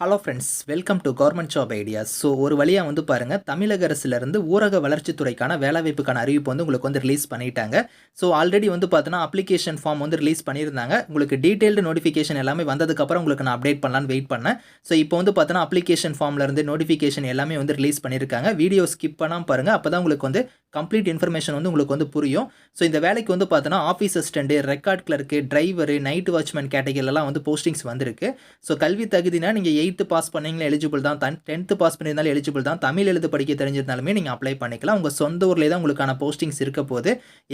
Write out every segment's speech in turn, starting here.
Hello friends welcome to government job ideas so ஒரு வழியாக வந்து பாருங்கள் தமிழக அரசுலேருந்து ஊரக வளர்ச்சித்துறைக்கான வேலைவாய்ப்புக்கான அறிவிப்பு வந்து உங்களுக்கு வந்து ரிலீஸ் பண்ணிட்டாங்க. ஸோ ஆல்ரெடி வந்து பார்த்தோன்னா அப்ளிகேஷன் ஃபார்ம் வந்து ரிலீஸ் பண்ணியிருந்தாங்க. உங்களுக்கு டீட்டெயில்டு நோட்டிஃபிகேஷன் எல்லாமே வந்ததுக்கப்புறம் உங்களுக்கு நான் அப்டேட் பண்ணலான்னு வெயிட் பண்ணேன். ஸோ இப்போ வந்து பார்த்தோன்னா அப்ளிகேஷன் ஃபார்ம்லேருந்து நோட்டிஃபிகேஷன் எல்லாமே வந்து ரிலீஸ் பண்ணியிருக்காங்க. வீடியோ ஸ்கிப் பண்ணாமல் பாருங்கள் அப்போ தான் உங்களுக்கு வந்து கம்ப்ளீட் இன்ஃபர்மேஷன் வந்து உங்களுக்கு வந்து புரியும். ஸோ இந்த வேலைக்கு வந்து பார்த்தோன்னா office assistant record clerk driver night watchman கேட்டகரியிலலாம் வந்து போஸ்டிங்ஸ் வந்திருக்கு. ஸோ கல்வி தகுதினா நீங்கள் எயித்து பாஸ் பண்ணீங்களா எலிஜிபிள் தான்? தன் டென்த்து பாஸ் பண்ணியிருந்தாலும் எலிஜிபிள் தான். தமிழ் எழுது படிக்க தெரிஞ்சிருந்தாலுமே நீங்கள் அப்ளை பண்ணிக்கலாம். உங்கள் சொந்த ஊர்லேயே தான் உங்களுக்கான போஸ்டிங்ஸ் இருக்க போது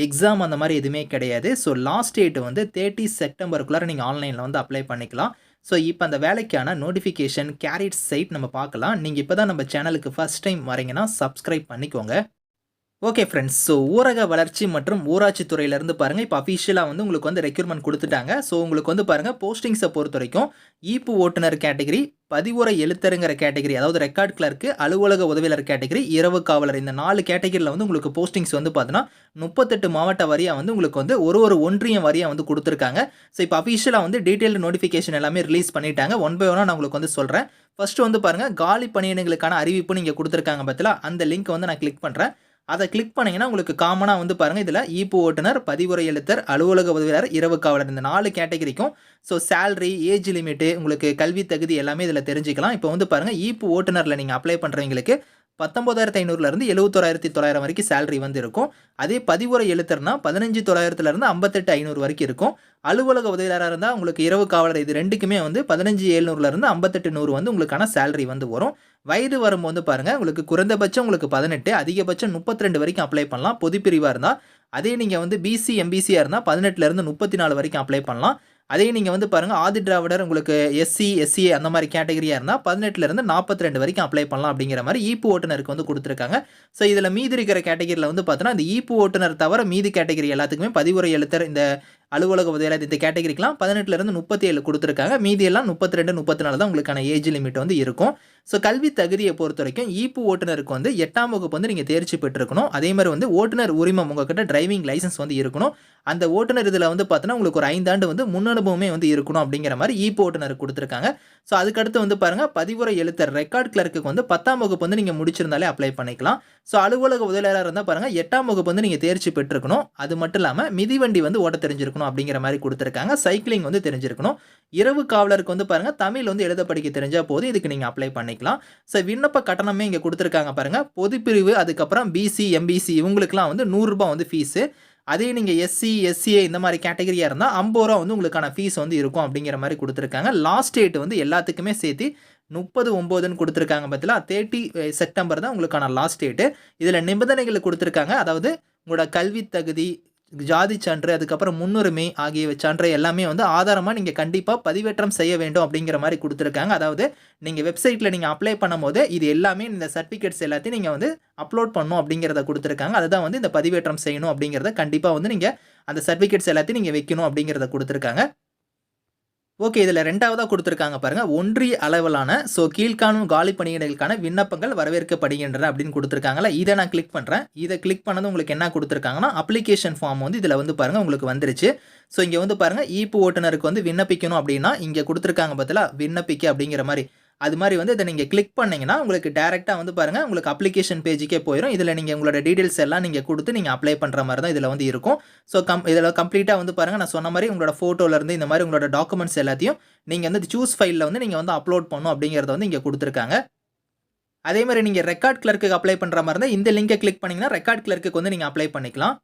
எக்ஸாம் அந்த மாதிரி எதுவுமே கிடையாது. ஸோ லாஸ்ட் டேட் வந்து தேர்ட்டி செப்டம்பருக்குள்ளார நீங்கள் ஆன்லைனில் வந்து அப்ளை பண்ணிக்கலாம். ஸோ இப்போ அந்த வேலைக்கான நோட்டிஃபிகேஷன் கேரிட் சைட் நம்ம பார்க்கலாம். நீங்கள் இப்போ தான் நம்ம சேனலுக்கு ஃபஸ்ட் டைம் வரீங்கன்னா சப்ஸ்கிரைப் பண்ணிக்கோங்க. ஓகே ஃப்ரெண்ட்ஸ் ஸோ ஊரக வளர்ச்சி மற்றும் ஊராட்சி துறையிலேருந்து பாருங்கள் இப்போ அஃபிஷியலாக வந்து உங்களுக்கு வந்து ரெக்யூர்மெண்ட் கொடுத்துட்டாங்க. ஸோ உங்களுக்கு வந்து பாருங்கள் போஸ்டிங்ஸை பொறுத்த வரைக்கும் ஈப்பு ஓட்டுநர் கேட்டகரி பதிவுரை எழுத்தருங்கிற கேட்டகரி அதாவது ரெக்கார்ட் கிளர்க்கு அலுவலக உதவியாளர் கேட்டகரி இரவு காவலர் இந்த நாலு கேட்டகரியில் வந்து உங்களுக்கு போஸ்டிங்ஸ் வந்து பார்த்தீங்கன்னா முப்பத்தெட்டு மாவட்ட வரியாக வந்து உங்களுக்கு வந்து ஒரு ஒரு ஒன்றியம் வரியாக வந்து கொடுத்துருக்காங்க. ஸோ இப்போ அஃபிஷியலாக வந்து டீட்டெயில் நோட்டிஃபிகேஷன் எல்லாமே ரிலீஸ் பண்ணிட்டாங்க. ஒன் பை ஒன்னாக நான் உங்களுக்கு வந்து சொல்கிறேன் ஃபர்ஸ்ட் வந்து பாருங்கள் காலி பணியிடங்களுக்கான அறிவிப்பு நீங்கள் கொடுத்துருக்காங்க பார்த்தீங்களா அந்த லிங்க் வந்து நான் கிளிக் பண்ணுறேன் அதை கிளிக் பண்ணிங்கன்னா உங்களுக்கு காமனாக வந்து பாருங்கள் இதில் ஈப்பு ஓட்டுநர் பதிவுரை எழுத்தர் அலுவலக உதவியாளர் இரவு காவலர் இந்த நாலு கேட்டகரிக்கும் ஸோ சேலரி ஏஜ் லிமிட்டு உங்களுக்கு கல்வி தகுதி எல்லாமே இதில் தெரிஞ்சுக்கலாம். இப்போ வந்து பாருங்கள் ஈப்பு ஓட்டுநரில் நீங்கள் அப்ளை பண்ணுறவங்களுக்கு பத்தொம்பதாயிரத்து ஐநூறுலேருந்து எழுபத்தோராயிரத்தி தொள்ளாயிரம் வரைக்கும் சேலரி வந்து இருக்கும். அதே பதிவுரை எழுத்தர்னா பதினஞ்சு தொள்ளாயிரத்துலேருந்து ஐம்பத்தெட்டு ஐநூறு வரைக்கும் இருக்கும். அலுவலக உதவியாளராக இருந்தால் உங்களுக்கு இரவு காவலர் இது ரெண்டுக்குமே வந்து பதினஞ்சு எழுநூறுலேருந்து ஐம்பத்தெட்டு நூறு வந்து உங்களுக்கான சேலரி வந்து வரும். வயது வரும்போது வந்து பாருங்கள் உங்களுக்கு குறைந்தபட்சம் உங்களுக்கு பதினெட்டு அதிகபட்சம் முப்பத்தி ரெண்டு வரைக்கும் அப்ளை பண்ணலாம். பொதுப்பிரிவாக இருந்தால் அதே நீங்கள் வந்து பிசி எம்பிசியாக இருந்தால் பதினெட்டுலேருந்து முப்பத்தி நாலு வரைக்கும் அப்ளை பண்ணலாம். அதே நீங்கள் வந்து பாருங்கள் ஆதி திராவிடர் உங்களுக்கு எஸ்சி எஸ்சிஏ அந்த மாதிரி கேட்டகரியாக இருந்தால் பதினெட்டுலேருந்து நாற்பத்தி ரெண்டு வரைக்கும் அப்ளை பண்ணலாம் அப்படிங்கிற மாதிரி ஈப்பு ஓட்டுநருக்கு வந்து கொடுத்துருக்காங்க. ஸோ இதில் மீதி இருக்கிற கேட்டகரியில் வந்து பார்த்தோன்னா இந்த ஈப்பு ஓட்டுநர் தவிர மீதி கேட்டகரி எல்லாத்துக்குமே பதிவுரை எழுத்தர் இந்த அலுவலக உதவியாளர் இந்த கேட்டகரிக்கெலாம் பதினெட்டுலேருந்து முப்பத்தி ஏழு கொடுத்துருக்காங்க. மீதியெல்லாம் முப்பத்தி ரெண்டு முப்பத்தி நாலு தான் உங்களுக்கான ஏஜ் லிமிட் வந்து இருக்கும். ஸோ கல்வி தகுதியை பொறுத்த வரைக்கும் ஈப்பு ஓட்டுநருக்கு வந்து எட்டாம் வகுப்பு வந்து நீங்கள் தேர்ச்சி பெற்றிருக்கணும். அதே மாதிரி வந்து ஓட்டுநர் உரிமம் உங்ககிட்ட டிரைவிங் லைசன்ஸ் வந்து இருக்கணும். அந்த ஓட்டுநர் இதில் வந்து பார்த்தோன்னா உங்களுக்கு ஒரு ஐந்தாண்டு வந்து முன் அனுபவமே வந்து இருக்கணும் அப்படிங்கிற மாதிரி e இ போட்டுனர் கொடுத்துருக்காங்க. ஸோ அதுக்கடுத்து வந்து பாருங்கள் பதிவுரை எழுத்தர் ரெக்கார்ட் கிளர்க்குக்கு வந்து பத்தாம் வகுப்பு வந்து நீங்கள் முடிச்சிருந்தாலே அப்ளை பண்ணிக்கலாம். ஸோ அலுவலக உதவியாளராக இருந்தால் பாருங்கள் எட்டாம் வகுப்பு வந்து நீங்கள் தேர்ச்சி பெற்றிருக்கணும். அது மட்டும் இல்லாமல் மிதிவண்டி வந்து ஓட்ட தெரிஞ்சிருக்கணும் அப்படிங்கிற மாதிரி கொடுத்துருக்காங்க. சைக்கிளிங் வந்து தெரிஞ்சிருக்கணும். இரவு காவலருக்கு வந்து பாருங்கள் தமிழ் வந்து எழுத படிக்க தெரிஞ்சால் போது இதுக்கு நீங்கள் அப்ளை பண்ணிக்கலாம். ஸோ விண்ணப்ப கட்டணமே இங்கே கொடுத்துருக்காங்க பாருங்கள் பொதுப்பிரிவு அதுக்கப்புறம் பிசி எம்பிசி இவங்களுக்குலாம் வந்து நூறுரூபா வந்து ஃபீஸு அதே நீங்கள் எஸ்சி எஸ்சிஏ இந்த மாதிரி கேட்டகரியாக இருந்தால் ஐம்பது ரூபா வந்து உங்களுக்கான ஃபீஸ் வந்து இருக்கும் அப்படிங்கிற மாதிரி கொடுத்துருக்காங்க. லாஸ்ட் டேட் வந்து எல்லாத்துக்குமே சேர்த்து முப்பது ஒம்போதுன்னு கொடுத்துருக்காங்க பார்த்தீங்களா தேர்ட்டி செப்டம்பர் தான் உங்களுக்கான லாஸ்ட் டேட்டு இதில் நிபந்தனைகள் கொடுத்துருக்காங்க. அதாவது உங்களோட கல்வி தகுதி ஜாதி சான்று அதுக்கப்புறம் முன்னுரிமை ஆகிய சான்று எல்லாமே வந்து ஆதாரமாக நீங்கள் கண்டிப்பாக பதிவேற்றம் செய்ய வேண்டும் அப்படிங்கிற மாதிரி கொடுத்துருக்காங்க. அதாவது நீங்கள் வெப்சைட்டில் நீங்கள் அப்ளை பண்ணும்போது இது எல்லாமே இந்த சர்டிஃபிகேட்ஸ் எல்லாத்தையும் நீங்கள் வந்து அப்லோட் பண்ணணும் அப்படிங்கிறத கொடுத்துருக்காங்க. அதுதான் வந்து இந்த பதிவேற்றம் செய்யணும் அப்படிங்கிறத கண்டிப்பாக வந்து நீங்கள் அந்த சர்டிஃபிகேட்ஸ் எல்லாத்தையும் நீங்கள் வைக்கணும் அப்படிங்கிறத கொடுத்துருக்காங்க. ஓகே இதில் ரெண்டாவதாக கொடுத்துருக்காங்க பாருங்கள் ஒன்றிய அளவிலான ஸோ கீழ்காணும் காலி பணியிடங்களுக்கான விண்ணப்பங்கள் வரவேற்கப்படுகின்றன அப்படின்னு கொடுத்துருக்காங்களா இதை நான் கிளிக் பண்ணுறேன் இதை கிளிக் பண்ணது உங்களுக்கு என்ன கொடுத்துருக்காங்கன்னா அப்ளிகேஷன் ஃபார்ம் வந்து இதில் வந்து பாருங்கள் உங்களுக்கு வந்துருச்சு. ஸோ இங்கே வந்து பாருங்கள் ஈப்பு ஓட்டுநருக்கு வந்து விண்ணப்பிக்கணும் அப்படின்னா இங்கே கொடுத்துருக்காங்க பார்த்தல விண்ணப்பிக்க அப்படிங்கிற மாதிரி. அது மாதிரி வந்து இதை நீங்கள் கிளிக் பண்ணிங்கன்னா உங்களுக்கு டேரெக்டாக வந்து பாருங்கள் உங்களுக்கு அப்ளிகேஷன் பேஜுக்கே போயிடும் இதில் நீங்கள் உங்களோட டீட்டெயில்ஸ் எல்லாம் நீங்கள் கொடுத்து நீங்கள் அப்ளை பண்ணுற மாதிரி தான் இதில் வந்து இருக்கும். ஸோ கம் இதில் கம்ப்ளீட்டாக வந்து பாருங்கள் நான் சொன்ன மாதிரி உங்களோட ஃபோட்டோலேருந்து இந்த மாதிரி உங்களோட டாக்குமெண்ட்ஸ் எல்லாத்தையும் நீங்கள் வந்து சூஸ் ஃபைலில் வந்து நீங்கள் வந்து அப்லோட் பண்ணும் அப்படிங்கிறத வந்து இங்கே கொடுத்துருக்காங்க. அதே மாதிரி நீங்கள் ரெக்கார்ட் கிளர்க்கு அப்ளை பண்ணுற மாதிரி இருந்தால் இந்த லிங்கை கிளிக் பண்ணிங்கன்னா ரெக்கார்ட் கிளர்க்கு வந்து நீங்கள் அப்ளை பண்ணிக்கலாம்.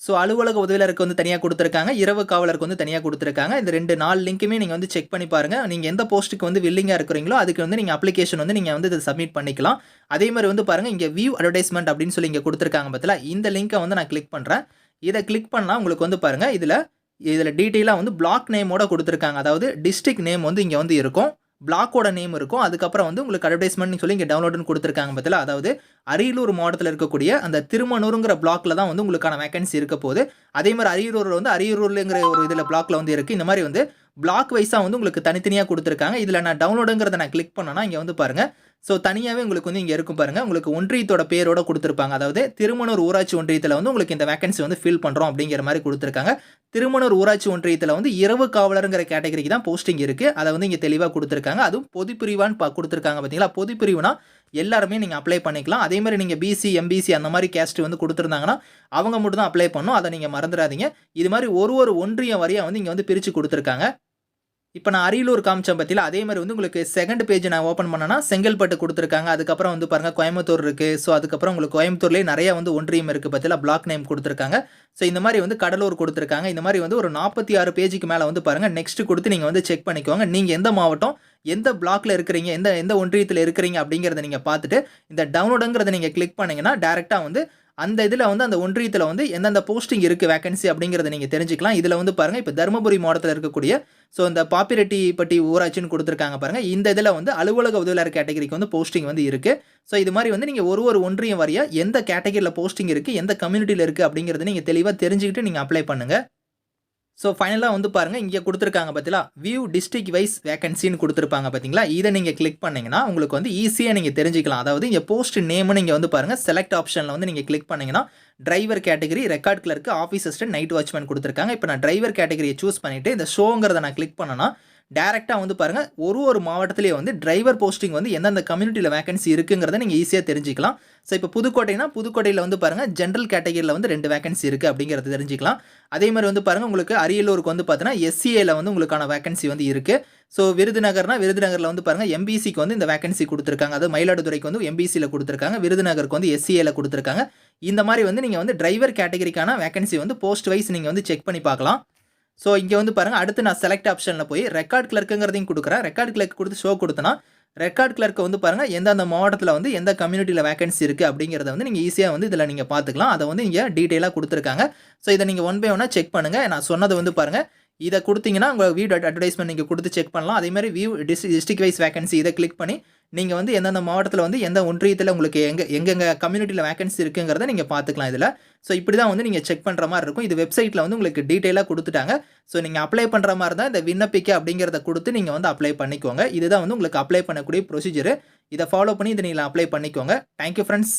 ஸோ அலுவலக உதவியாளருக்கு வந்து தனியாக கொடுத்துருக்காங்க. இரவு காவலருக்கு வந்து தனியாக கொடுத்துருக்காங்க. இந்த ரெண்டு நாலு லிங்க்குமே நீங்கள் வந்து செக் பண்ணி பாருங்கள் நீங்கள் எந்த போஸ்ட்டுக்கு வந்து வில்லிங்காக இருக்கிறீங்களோ அதுக்கு வந்து நீங்கள் அப்ளிகேஷன் வந்து நீங்கள் வந்து இதை சப்மிட் பண்ணிக்கலாம். அதே மாதிரி வந்து பாருங்கள் இங்கே வியூ அட்வர்டைஸ்மெண்ட் அப்படின்னு சொல்லி இங்கே கொடுத்துருக்காங்க பார்த்தல இந்த லிங்க்கை வந்து நான் கிளிக் பண்ணுறேன் இதை கிளிக் பண்ணால் உங்களுக்கு வந்து பாருங்கள் இதில் இதில் டீட்டெயிலாக வந்து பிளாக் நேமோட கொடுத்துருக்காங்க. அதாவது டிஸ்ட்ரிக்ட் நேம் வந்து இங்கே வந்து இருக்கும். பிளாக்கோட நேம் இருக்கும். அதுக்கப்புறம் வந்து உங்களுக்கு அட்வர்டைஸ்மெண்ட் சொல்லி இங்கே டவுன்லோடுன்னு கொடுத்துருக்காங்க பதிலாக அதாவது அரியலூர் மாவட்டத்தில் இருக்கக்கூடிய அந்த திருமணூருங்கிற பிளாக்ல தான் வந்து உங்களுக்கான வேகன்சி இருக்க போகுது. அதே மாதிரி அரியலூர் வந்து அரியலூர்லங்கிற ஒரு இதில் பிளாக்ல வந்து இருக்குது இந்த மாதிரி வந்து பிளாக் வைஸாக வந்து உங்களுக்கு தனித்தனியாக கொடுத்துருக்காங்க. இதில் நான் டவுன்லோடுங்கிறத நான் கிளிக் பண்ணேன்னா இங்கே வந்து பாருங்கள் ஸோ தனியாகவே உங்களுக்கு வந்து இங்கே இருக்கும் பாருங்கள் உங்களுக்கு ஒன்றியத்தோட பேரோட கொடுத்துருப்பாங்க. அதாவது திருமணூர் ஊராட்சி ஒன்றியத்தில் வந்து உங்களுக்கு இந்த வேகன்சி வந்து ஃபில் பண்ணுறோம் அப்படிங்கிற மாதிரி கொடுத்துருக்காங்க. திருமணூர் ஊராட்சி ஒன்றியத்தில் வந்து இரவு காவலருங்கிற கேட்டகரிக்கு தான் போஸ்டிங் இருக்குது அதை வந்து இங்கே தெளிவாக கொடுத்துருக்காங்க. அதுவும் பொதுப்பிரிவான்னு ப பா கொடுத்துருக்காங்க பார்த்தீங்களா பொதுப்பிரிவுனா எல்லாருமே நீங்கள் அப்ளை பண்ணிக்கலாம். அதே மாதிரி நீங்கள் பிசி எம்பிசி அந்த மாதிரி கேஸ்ட் வந்து கொடுத்துருந்தாங்கன்னா அவங்க மட்டும் தான் அப்ளை பண்ணணும் அதை நீங்கள் மறந்துடாதீங்க. இது மாதிரி ஒரு ஒரு ஒன்றியம் வரையாக வந்து இங்கே வந்து பிரித்து கொடுத்துருக்காங்க. இப்போ நான் அரியலூர் காமிச்சேன் பற்றியில் அதே மாதிரி வந்து உங்களுக்கு செகண்ட் பேஜ் நான் ஓப்பன் பண்ணேன்னா செங்கல்பட்டு கொடுத்துருக்காங்க. அதுக்கப்புறம் வந்து பாருங்கள் கோயம்புத்தூர் இருக்குது ஸோ அதுக்கப்புறம் உங்களுக்கு கோயம்புத்தூர்லேயே நிறையா வந்து ஒன்றியம் இருக்குது பற்றியில் பிளாக் நேம் கொடுத்துருக்காங்க. ஸோ இந்த மாதிரி வந்து கடலூர் கொடுத்துருக்காங்க. இந்த மாதிரி வந்து ஒரு நாற்பத்தி ஆறு பேஜுக்கு மேலே வந்து பாருங்கள் நெக்ஸ்ட் கொடுத்து நீங்கள் வந்து செக் பண்ணிக்கோங்க. நீங்கள் எந்த மாவட்டம் எந்த பிளாக்ல இருக்கிறீங்க எந்த எந்த ஒன்றியத்தில் இருக்கிறீங்க அப்படிங்கிறத நீங்கள் பார்த்துட்டு இந்த டவுன்லோடுங்கிறத நீங்கள் கிளிக் பண்ணிங்கன்னா டேரெக்டாக வந்து அந்த இதில் வந்து அந்த ஒன்றியத்தில் வந்து எந்தெந்த போஸ்டிங் இருக்குது வேகன்சி அப்படிங்கிறத நீங்கள் தெரிஞ்சுக்கலாம். இதில் வந்து பாருங்கள் இப்போ தருமபுரி மாவட்டத்தில் இருக்கக்கூடிய ஸோ இந்த பாப்பிரெட்டிப்பட்டி ஊராட்சின்னு கொடுத்துருக்காங்க பாருங்கள் இந்த இதில் வந்து அலுவலக உதவியாளர் கேட்டகரிக்கு வந்து போஸ்டிங் வந்து இருக்குது ஸோ இது மாதிரி வந்து நீங்கள் ஒரு ஒரு ஒன்றியம் வரையா எந்த கேட்டகரியில் போஸ்டிங் இருக்குது எந்த கம்யூனிட்டியில் இருக்குது அப்படிங்கிறத நீங்கள் தெளிவாக தெரிஞ்சுக்கிட்டு நீங்கள் அப்ளை பண்ணுங்கள் ஸோ ஃபைனலாக வந்து பாருங்கள் இங்கே கொடுத்துருக்காங்க பார்த்தீங்களா வியூ டிஸ்ட்ரிக் வைஸ் வேகன்சின்னு கொடுத்துருப்பாங்க பார்த்தீங்களா இதை நீங்கள் கிளிக் பண்ணிங்கன்னா உங்களுக்கு வந்து ஈஸியாக நீங்கள் தெரிஞ்சுக்கலாம். அதாவது இங்கே போஸ்ட் நேம்னு நீங்கள் வந்து பாருங்கள் செலக்ட் ஆப்ஷனில் வந்து நீங்கள் கிளிக் பண்ணிங்கன்னா driver category record clerk office assistant night watchman கொடுத்துருக்காங்க. இப்போ நான் டிரைவர் கேட்டகரியை சூஸ் பண்ணிவிட்டு இந்த ஷோங்கிறத நான் கிளிக் பண்ணேன்னா டேரெக்டாக வந்து பாருங்கள் ஒரு ஒரு மாவட்டத்திலேயே வந்து டிரைவர் போஸ்டிங் வந்து எந்தெந்த கம்யூனிட்டியில் வேகன்சி இருக்குங்கிறத நீங்கள் ஈஸியாக தெரிஞ்சிக்கலாம். ஸோ இப்போ புதுக்கோட்டைனா புதுக்கோட்டையில் வந்து பாருங்கள் ஜென்ரல் கேட்டகரியில் வந்து ரெண்டு வேகன்சி இருக்குது அப்படிங்கிறத தெரிஞ்சிக்கலாம். அதே மாதிரி வந்து பாருங்கள் உங்களுக்கு அரியலூருக்கு வந்து பார்த்தீங்கன்னா எஸ்சிஏல வந்து உங்களுக்கான வேகன்சி வந்து இருக்குது ஸோ விருதுநகர்னா விருதுநகரில் வந்து பாருங்கள் எம்பிசிக்கு வந்து இந்த வேகன்சி கொடுத்துருக்காங்க. அது மயிலாடுதுறைக்கு வந்து எம்பிசியில் கொடுத்துருக்காங்க விருதுநகருக்கு வந்து எஸ்சிஏல கொடுத்துருக்காங்க. இந்த மாதிரி வந்து நீங்கள் வந்து டிரைவர் கேட்டகரிக்கான வேகன்சி வந்து போஸ்ட் வைஸ் நீங்கள் வந்து செக் பண்ணி பார்க்கலாம். ஸோ இங்கே வந்து பாருங்கள் அடுத்து நான் செலக்ட் ஆப்ஷனில் போய் ரெக்கார்ட் கிளர்க்குங்கிறதையும் கொடுக்குறேன். ரெக்கார்ட் கிளர்க் கொடுத்து ஷோ கொடுத்தனா ரெக்கார்ட் கிளர்க்கை வந்து பாருங்கள் எந்தெந்த மாவட்டத்தில் வந்து எந்த கம்யூனிட்டியில் வேகன்சி இருக்குது அப்படிங்கிறத வந்து நீங்கள் ஈஸியாக வந்து இதில் நீங்கள் பார்த்துக்கலாம். அதை வந்து இங்கே டீட்டெயிலாக கொடுத்துருக்காங்க. ஸோ இதை நீங்கள் ஒன் பை ஒன்னாக செக் பண்ணுங்கள் நான் சொன்னது வந்து பாருங்கள் இதை கொடுத்தீங்கன்னா உங்கள் வீடு அட்வர்டைஸ்மெண்ட் நீங்கள் கொடுத்து செக் பண்ணலாம். அதே மாதிரி வியூ டிஸ் டிஸ்ட்ரிக் வைஸ் வேகன்சி இதை கிளிக் பண்ணி நீங்கள் வந்து எந்தெந்த மாவட்டத்தில் வந்து எந்த ஒன்றியத்தில் உங்களுக்கு எங்கே எங்கெங்கே கம்யூனிட்டியில் வேகன்சி இருக்குங்கிறத நீங்கள் பார்த்துக்கலாம் இதில். ஸோ இப்படி தான் வந்து நீங்கள் செக் பண்ணுற மாதிரி இருக்கும். இது வெப்சைட்டில் வந்து உங்களுக்கு டீட்டெயிலாக கொடுத்துட்டாங்க. ஸோ நீங்கள் அப்ளை பண்ணுற மாதிரி தான் இந்த விண்ணப்பிக்க அப்படிங்கிறத கொடுத்து நீங்கள் வந்து அப்ளை பண்ணிக்கோங்க. இதுதான் வந்து உங்களுக்கு அப்ளை பண்ணக்கூடிய ப்ரொசீஜர் இதை ஃபாலோ பண்ணி இதை நீங்கள் அப்ளை பண்ணிக்கோங்க. Thank you friends